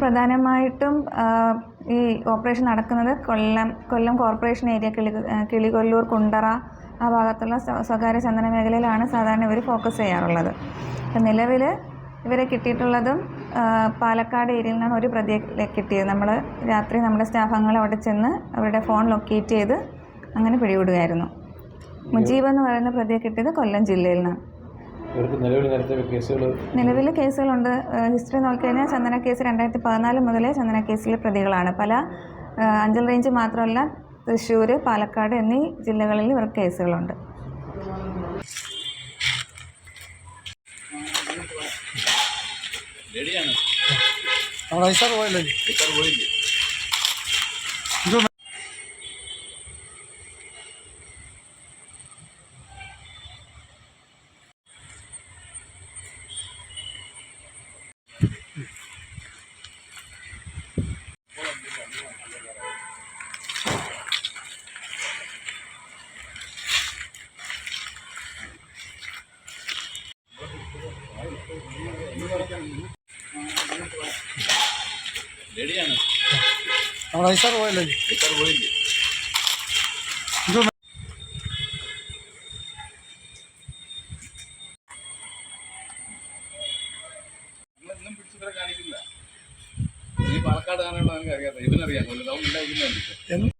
പ്രധാനമായിട്ടും ഈ ഓപ്പറേഷൻ നടക്കുന്നത് കൊല്ലം കൊല്ലം കോർപ്പറേഷൻ ഏരിയ കിളി കിളികൊല്ലൂർ കുണ്ടറ ആ ഭാഗത്തുള്ള സ്വകാര്യ ചന്ദന മേഖലയിലാണ് സാധാരണ ഇവർ ഫോക്കസ് ചെയ്യാറുള്ളത്. അപ്പം നിലവിൽ ഇവരെ കിട്ടിയിട്ടുള്ളതും പാലക്കാട് ഏരിയയിൽ നിന്നാണ് ഒരു പ്രതിയെ കിട്ടിയത്. നമ്മൾ രാത്രി നമ്മുടെ സ്റ്റാഫ് അംഗങ്ങൾ അവിടെ ചെന്ന് അവരുടെ ഫോൺ ലൊക്കേറ്റ് ചെയ്ത് അങ്ങനെ പിടികൂടുകയായിരുന്നു. മുജീബ് എന്ന് പറയുന്ന പ്രതിയെ കിട്ടിയത് കൊല്ലം ജില്ലയിൽ നിന്നാണ്. നിലവിൽ കേസുകളുണ്ട്. ഹിസ്റ്ററി നോക്കിക്കഴിഞ്ഞാൽ ചന്ദന കേസ് രണ്ടായിരത്തി പതിനാല് മുതലേ ചന്ദന കേസിലെ പ്രതികളാണ്. പല അഞ്ചൽ റേഞ്ച് മാത്രമല്ല തൃശ്ശൂർ പാലക്കാട് എന്നീ ജില്ലകളിൽ ഇവർക്ക് കേസുകളുണ്ട്. അവിടെ ഐസാർ പോയല്ലേ? അവിടെ ഐസാർ പോയല്ലേ? ഇന്നും കാണിക്കില്ല. ഈ പാലക്കാട് കാണാനുള്ള നമുക്ക് അറിയാം. ഇവനറിയാം. കൊല്ലം ഇല്ല ഉണ്ടായിരിക്കുന്നുണ്ട്